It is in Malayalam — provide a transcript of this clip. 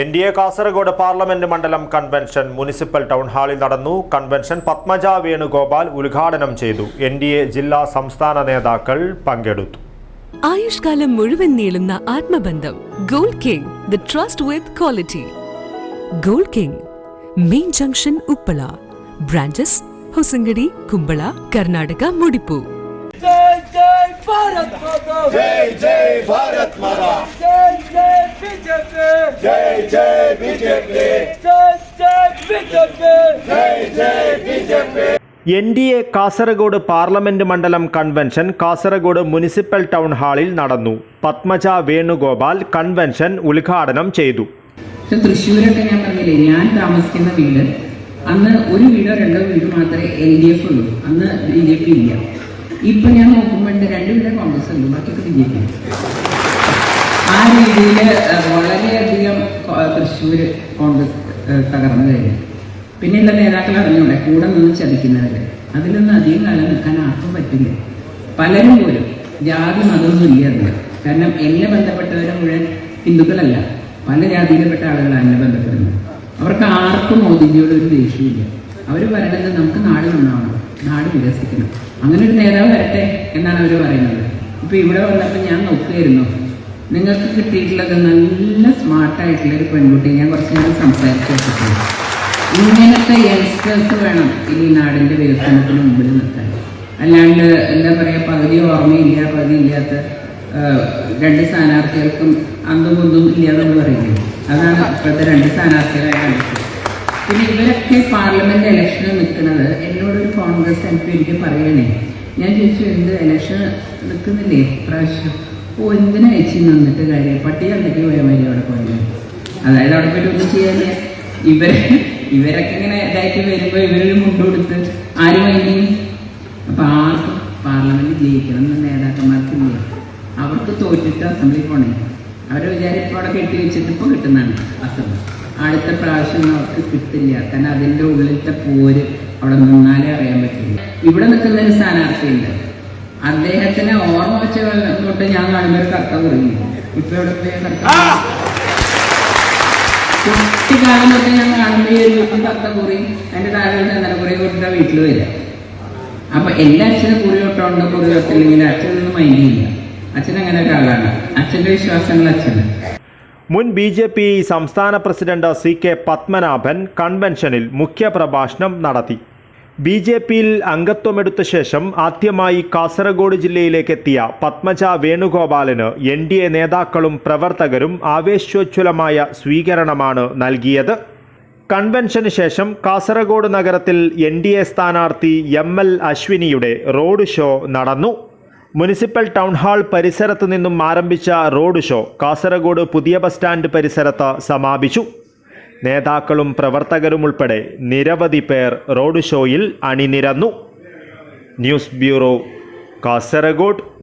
N D A Kasaragod parliament മണ്ഡലം കൺവെൻഷൻ മുനിസിപ്പൽ ടൗൺ ഹാളിൽ നടന്നു. കൺവെൻഷൻ പത്മജ വേണുഗോപാൽ ഉദ്ഘാടനം ചെയ്തു. എൻ ഡി എ ജില്ലാ സംസ്ഥാന നേതാക്കൾ പങ്കെടുത്തു. ആയുഷ്കാലം മുഴുവൻ നീളുന്ന ആത്മബന്ധം. Gold king the trust with quality gold king main junction Uppala. Branches Hosangadi Kumbla Karnataka മുടിപ്പൂ. ജയ് ജയ് Bharat N D A Kasaragod parliament മണ്ഡലം കൺവെൻഷൻ കാസർഗോഡ് മുനിസിപ്പൽ ടൗൺ ഹാളിൽ നടന്നു. പത്മജ വേണുഗോപാൽ കൺവെൻഷൻ ഉദ്ഘാടനം ചെയ്തു. തൃശ്ശൂരൊക്കെ ഞാൻ പറഞ്ഞില്ലേ ഞാൻ താമസിക്കുന്ന വീട് അന്ന് ഒരു വീടോ രണ്ടോ വീട് മാത്രമേ എൽ ഡി എഫ് ഉള്ളൂ. അന്ന് ബി ജെ പി ഇല്ല. ഇപ്പൊ ഞാൻ നോക്കുമ്പോൾ രണ്ട് വീട് കോൺഗ്രസ് ഉള്ളൂ ബാക്കിയൊക്കെ ബി ജെ പി. ആ രീതിയിൽ വളരെയധികം തൃശ്ശൂർ കോൺഗ്രസ് തകർന്നു കഴിഞ്ഞു. പിന്നെയുള്ള നേതാക്കൾ അറിഞ്ഞൂടെ? കൂടെ നിന്ന് ചതിക്കുന്നവര്. അതിലൊന്നും അധികം കാലം നിൽക്കാൻ ആർക്കും പറ്റില്ല. പലരും പോലും ജാതി മതമൊന്നും ഇല്ല അതിൽ കാരണം എന്നെ ബന്ധപ്പെട്ടവരെ മുഴുവൻ ഹിന്ദുക്കളല്ല. പല ജാതിയിൽപ്പെട്ട ആളുകളാണ് എന്നെ ബന്ധപ്പെടുന്നത്. അവർക്ക് ആർക്കും മോദിജിയോട് ഒരു ദേഷ്യമില്ല അവർ പറയണത് നമുക്ക് നാട് നന്നാവണം നാട് വികസിക്കണം. അങ്ങനെ ഒരു നേതാവ് വരട്ടെ എന്നാണ് അവർ പറയുന്നത്. ഇപ്പൊ ഇവിടെ വന്നപ്പോൾ ഞാൻ നോക്കുകയായിരുന്നു. നിങ്ങൾക്ക് കിട്ടിയിട്ടുള്ളത് നല്ല സ്മാർട്ടായിട്ടുള്ള ഒരു പെൺകുട്ടി ഞാൻ കുറച്ച് നേരം സംസാരിച്ചു വെച്ചിട്ടുണ്ട്. ഇങ്ങനത്തെ യങ്സ്റ്റേഴ്സ് വേണം ഈ നാടിന്റെ വികസനത്തിന് മുമ്പിൽ നിർത്താൻ. അല്ലാണ്ട് എന്താ പറയുക പകുതി ഓർമ്മയില്ല പകുതി ഇല്ലാത്ത രണ്ട് സ്ഥാനാർത്ഥികൾക്കും അന്തും കുന്തും ഇല്ലാതെന്ന് പറയുന്നത് അതാണ് ഇപ്പോഴത്തെ രണ്ട് സ്ഥാനാർത്ഥികളായ പിന്നെ ഇവരൊക്കെ പാർലമെന്റ് ഇലക്ഷന് നിൽക്കുന്നത് എന്നോടൊരു കോൺഗ്രസ് എം പി എനിക്ക് പറയണേ ഞാൻ ചോദിച്ചു എന്ത് ഇലക്ഷൻ നിൽക്കുന്നില്ലേ പ്രാവശ്യം ഓ എന്തിനാ ചേച്ചി നിന്നിട്ട് കാര്യം? പട്ടിക എന്തൊക്കെ പോയ മാതിരി അവിടെ പോയത് അതായത് അവിടെ പോയിട്ട് ഒന്നും ചെയ്യാനില്ല. ഇവർ ഇവരൊക്കെ ഇങ്ങനെ ഇതായിട്ട് വരുമ്പോൾ ഇവരൊരു മുണ്ട് കൊടുത്ത് ആരും വേണ്ടി അപ്പൊ ആർക്കും പാർലമെന്റ് ജയിക്കണം എന്ന നേതാക്കന്മാർക്കില്ല? അവർക്ക് തോറ്റിട്ട് അസംബ്ലി പോണേ. അവരെ വിചാരം ഇപ്പോൾ അവിടെ കെട്ടി വെച്ചിട്ട് ഇപ്പോൾ കിട്ടുന്നതാണ് അസംബ്ലി. അടുത്ത പ്രാവശ്യം അവർക്ക് കിട്ടില്ല. കാരണം അതിന്റെ ഉള്ളിലത്തെ പോര് അവിടെ നിന്നാലേ അറിയാൻ പറ്റില്ല ഇവിടെ നിൽക്കുന്ന ഒരു സ്ഥാനാർത്ഥിയുണ്ട്. അദ്ദേഹത്തിനെ ഓർമ്മ വെച്ച തൊട്ട് ഞാൻ കാണുമ്പോൾ കർത്ത കുറഞ്ഞു ഇപ്പൊ ഇവിടെ കർത്ത? കുട്ടിക്കാലം തൊട്ട് ഞാൻ കാണുമ്പോൾ ഈ ഒരു കർത്ത കുറി എന്റെ താഴെ ചന്ദന കുറി കൊടുത്ത വീട്ടിൽ വരിക. അപ്പൊ എല്ലാ അച്ഛനും കുറി തൊട്ടുണ്ട് കുറി തൊട്ടില്ലെങ്കിൽ അച്ഛനൊന്നും മൈൻഡ് ചെയ്യില്ല അച്ഛൻ അങ്ങനെ ഒരാളാണ്. അച്ഛന്റെ വിശ്വാസങ്ങൾ അച്ഛന്. മുൻ ബി ജെ പി സംസ്ഥാന പ്രസിഡന്റ് സി കെ പത്മനാഭൻ കൺവെൻഷനിൽ മുഖ്യപ്രഭാഷണം നടത്തി. ബി ജെ പിയിൽ അംഗത്വമെടുത്ത ശേഷം ആദ്യമായി കാസർഗോഡ് ജില്ലയിലേക്ക് എത്തിയ പത്മജ വേണുഗോപാലിന് എൻ ഡി എ നേതാക്കളും പ്രവർത്തകരും ആവേശോജ്വലമായ സ്വീകരണമാണ് നൽകിയത്. കൺവെൻഷന് ശേഷം കാസർഗോഡ് നഗരത്തിൽ എൻ ഡി എ സ്ഥാനാർത്ഥി എം എൽ അശ്വിനിയുടെ റോഡ് ഷോ നടന്നു. മുനിസിപ്പൽ ടൗൺ ഹാൾ പരിസരത്ത് നിന്നും ആരംഭിച്ച റോഡ് ഷോ കാസർഗോഡ് പുതിയ ബസ് സ്റ്റാൻഡ് പരിസരത്ത് സമാപിച്ചു. നേതാക്കളും പ്രവർത്തകരും ഉൾപ്പെടെ നിരവധി പേർ റോഡ് ഷോയിൽ അണിനിരന്നു. News bureau Kasaragod.